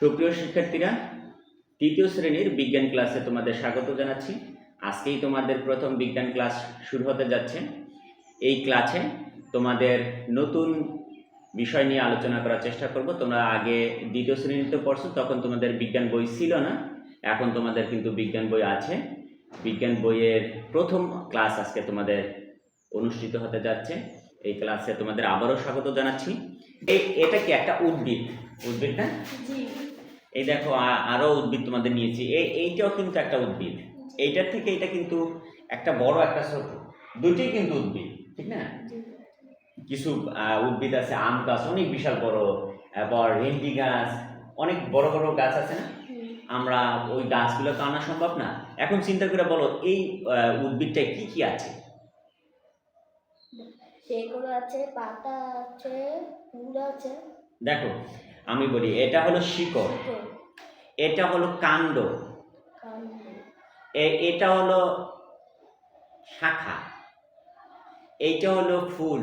সুপ্রিয় শিক্ষার্থীরা, তৃতীয় শ্রেণির বিজ্ঞান ক্লাসে তোমাদের স্বাগত জানাচ্ছি। আজকেই তোমাদের প্রথম বিজ্ঞান ক্লাস শুরু হতে যাচ্ছে। এই ক্লাসে তোমাদের নতুন বিষয় নিয়ে আলোচনা করার চেষ্টা করব। তোমরা আগে দ্বিতীয় শ্রেণীতে পড়ছো, তখন তোমাদের বিজ্ঞান বই ছিল না। এখন তোমাদের কিন্তু বিজ্ঞান বই আছে। বিজ্ঞান বইয়ের প্রথম ক্লাস আজকে তোমাদের অনুষ্ঠিত হতে যাচ্ছে। এই ক্লাসে তোমাদের আবারও স্বাগত জানাচ্ছি। এই এটা কি একটা উদ্ভিদ? উদ্ভিদ না এই দেখো আ- আরও উদ্ভিদ তোমাদের নিয়েছি। এই এইটাও কিন্তু একটা উদ্ভিদ। এইটার থেকে এটা কিন্তু একটা বড় একটা ছোট। দুটোই কিন্তু উদ্ভিদ ঠিক না? কিছু উদ্ভিদ আছে আম গাছ অনেক বিশাল বড় আবার ভেন্ডি গাছ অনেক বড় বড় গাছ আছে না? আমরা ওই গাছগুলো তো আনা সম্ভব না। এখন চিন্তা করে বলো এই উদ্ভিদটায় কি কি আছে? আছে পাতা আছে ফুল আছে। দেখো আমি বলি এটা হলো শিকড় এটা হলো কাণ্ড এটা হলো শাখা এইটা হলো ফুল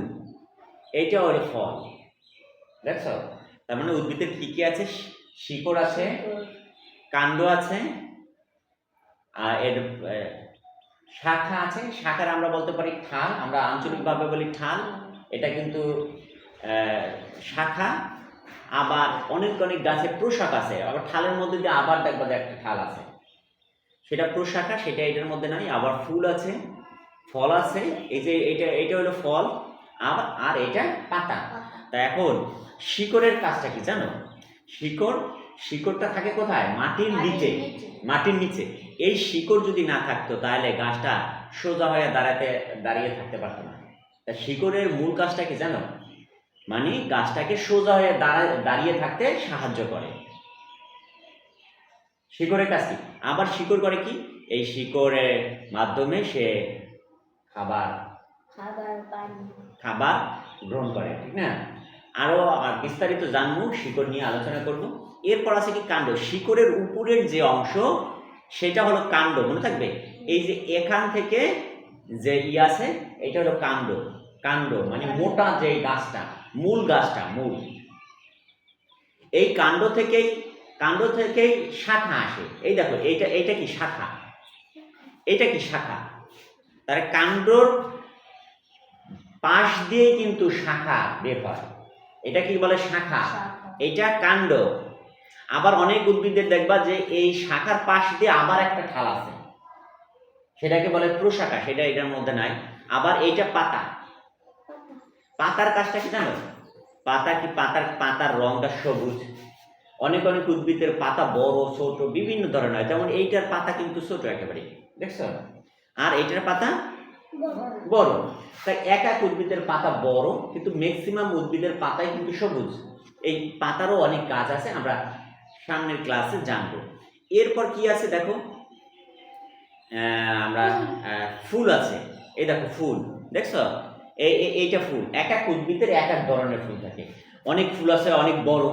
এইটা হলো ফল। দেখছ? তার মানে উদ্ভিদের কি কি আছে? শিকড় আছে কাণ্ড আছে আর এর শাখা আছে শাখার আমরা বলতে পারি ঠাল আমরা আঞ্চলিকভাবে বলি ঠাল। এটা কিন্তু শাখা। আবার অনেক অনেক গাছের প্রশাক আছে আবার ঠালের মধ্যে দিয়ে আবার দেখবা যে একটা ঠাল আছে। সেটা প্রশাখা সেটা এটার মধ্যে নাই আবার ফুল আছে ফল আছে এই যে এটা এটা হলো ফল আবার আর এটা পাতা, তা এখন শিকড়ের কাজটা কি জানো? শিকড় শিকড়টা থাকে কোথায়? মাটির নিচে। মাটির নিচে। এই শিকড় যদি না থাকতো তাহলে গাছটা সোজা হয়ে দাঁড়াতে দাঁড়িয়ে থাকতে পারতো না। তা শিকড়ের মূল কাজটা কি জানো? মানে গাছটাকে সোজা হয়ে দাঁড়া দাঁড়িয়ে থাকতে সাহায্য করে। শিকড়ের কাজ কি? আবার শিকড় করে কি? এই শিকড়ের মাধ্যমে সে খাবার খাবার গ্রহণ করে ঠিক না? আরও বিস্তারিত জানব শিকড় নিয়ে আলোচনা করব। এরপর আছে কি কাণ্ড? শিকড়ের উপরের যে অংশ সেটা হলো কাণ্ড মনে থাকবে? এই যে এখান থেকে যে ই আছে এটা হলো কাণ্ড। কাণ্ড মানে মোটা যে গাছটা মূল গাছটা মূল। এই কাণ্ড থেকেই কাণ্ড থেকেই শাখা আসে। এই দেখো এইটা এইটা কি শাখা? এটা কি শাখা? তার কাণ্ডর পাশ দিয়ে কিন্তু শাখা বের হয়। এটা কি বলে শাখা? শাখা, এটা কাণ্ড। আবার অনেক উদ্ভিদের দেখবা যে এই শাখার পাশ দিয়ে আবার একটা ঠাল আছে। সেটাকে বলে প্রশাখা সেটা এটার মধ্যে নাই। আবার এইটা পাতা। পাতার কাজটা কি জানো? পাতা কি পাতার পাতার রংটা সবুজ। অনেক অনেক উদ্ভিদের পাতা বড় ছোট বিভিন্ন ধরনের হয়। যেমন এইটার পাতা কিন্তু ছোট একেবারে দেখছ? আর এইটার পাতা বড়, তাই এক এক উদ্ভিদের পাতা বড় কিন্তু ম্যাক্সিমাম উদ্ভিদের পাতাই কিন্তু সবুজ। এই পাতারও অনেক কাজ আছে আমরা সামনের ক্লাসে জানব। এরপর কি আছে দেখো? আমরা ফুল। আছে। এই দেখো ফুল দেখছ? এই এই- এইটা ফুল। এক এক উদ্ভিদের এক এক ধরনের ফুল থাকে। অনেক ফুল আছে অনেক বড়।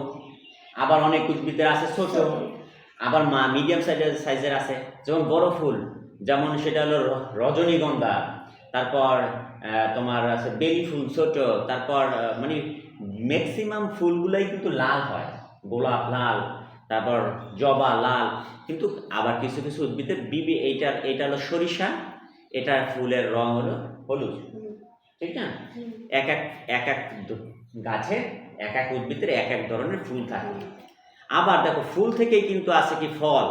আবার অনেক উদ্ভিদের আছে ছোট। আবার মা মিডিয়াম সাইজের সাইজের আছে। যেমন বড় ফুল যেমন সেটা হলো রজনীগন্ধা। তারপর তোমার আছে বেলি ফুল ছোট। তারপর মানে ম্যাক্সিমাম ফুলগুলাই কিন্তু লাল হয়। গোলাপ লাল। তারপর জবা লাল। কিন্তু আবার কিছু কিছু উদ্ভিদের বিবি এইটার এটা হলো সরিষা এটার ফুলের রং হলো হলুদ। ঠিক না? এক এক এক এক গাছে এক এক উদ্ভিদের এক এক ধরনের ফুল থাকে। আবার দেখো ফুল থেকেই কিন্তু আছে কি ফল?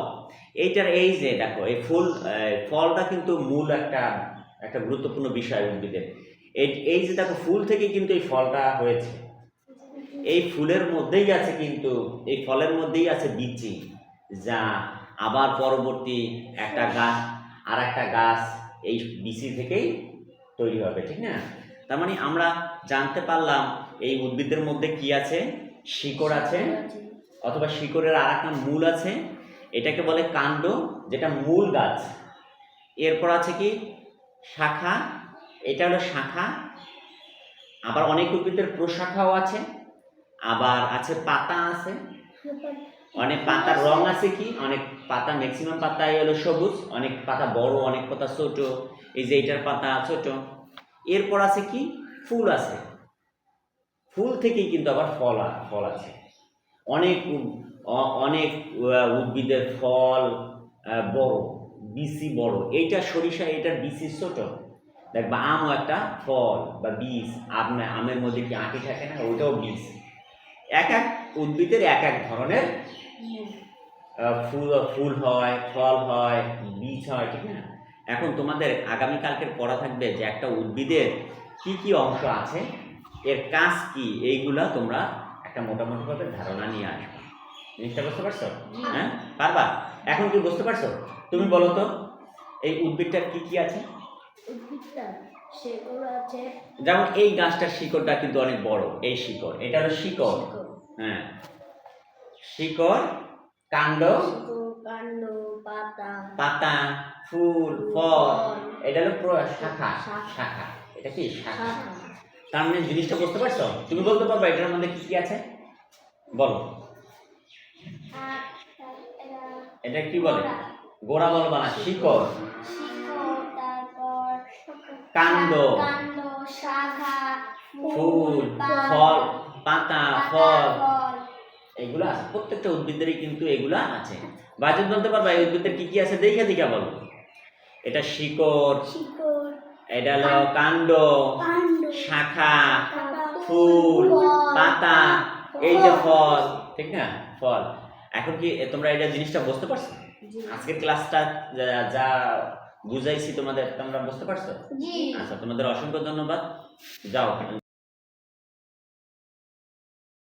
এইটার এই যে দেখো এই ফুল ফলটা কিন্তু মূল একটা একটা গুরুত্বপূর্ণ বিষয় উদ্ভিদের। এই এই যে দেখো ফুল থেকে কিন্তু এই ফলটা হয়েছে। এই ফুলের মধ্যেই আছে কিন্তু এই ফলের মধ্যেই আছে বিচি যা আবার পরবর্তী একটা গাছ আর একটা গাছ এই বিচি থেকেই তৈরি হবে ঠিক না? তার মানে আমরা জানতে পারলাম এই উদ্ভিদের মধ্যে কি আছে? শিকড় আছে অথবা শিকড়ের আর একটা মূল আছে এটাকে বলে কাণ্ড যেটা মূল গাছ। এরপর আছে কি? শাখা এটা হলো শাখা। আবার অনেক উদ্ভিদের প্রশাখাও আছে। আবার আছে পাতা আছে। অনেক পাতার রং আছে কি? অনেক পাতা ম্যাক্সিমাম পাতাই হলো সবুজ, অনেক পাতা বড়, অনেক পাতা ছোট। এই যে এটার পাতা ছোট। এরপর আছে কি? ফুল আছে। ফুল থেকেই কিন্তু আবার ফল ফল আছে। অনেক অনেক উদ্ভিদের ফল বড় বিসি বড়। এইটা সরিষা এটার বিসি ছোট। দেখবা আমও একটা ফল বা বীজ। আমে আমের মধ্যে কি আঁটি থাকে না? ওইটাও বীজ। এক এক উদ্ভিদের এক এক ধরনের ফুল ফুল হয় ফল হয় বীজ হয় ঠিক না? এখন তোমাদের আগামীকালকের পড়া থাকবে যে একটা উদ্ভিদের কি কি অংশ আছে এর কাজ কি এইগুলা তোমরা একটা মোটামুটিভাবে ধারণা নিয়ে আসবে। জিনিসটা বুঝতে পারছ? হ্যাঁ? পারবা? এখন কি বুঝতে পারছ? তুমি বলো তো এই উদ্ভিদটার কি কি আছে? উদ্ভিদটা? আছে। যেমন এই গাছটার শিকড়টা কিন্তু অনেক বড় এই শিকড়। এটা হলো শিকড়। হ্যাঁ। শিকড় কাণ্ড? কাণ্ড পাতা। পাতা ফুল ফল। এটা হলো শাখা। শাখা। এটা কি? শাখা। তার মানে জিনিসটা বুঝতে পারছ? তুমি বলতে পারবে এটার মধ্যে কি কি আছে? বলো। এটা কি বলে? গোড়া বলবা না শিকড়। কাণ্ড। ফুল ফল পাতা ফল এগুলো আছে প্রত্যেকটা উদ্ভিদেরই কিন্তু এগুলা আছে। বাজেট বলতে পারবা এই উদ্ভিদের কি কি আছে? দেখে দিকে বলো। এটা শিকড় এটা হলো কাণ্ড শাখা ফুল পাতা এই যে ফল। ঠিক না? ফল। এখন কি তোমরা এটা জিনিসটা বুঝতে পারছ? আজকের ক্লাসটা যা বুঝাইছি তোমাদের তোমরা বুঝতে পারছ? আচ্ছা তোমাদের অসংখ্য ধন্যবাদ। যাও।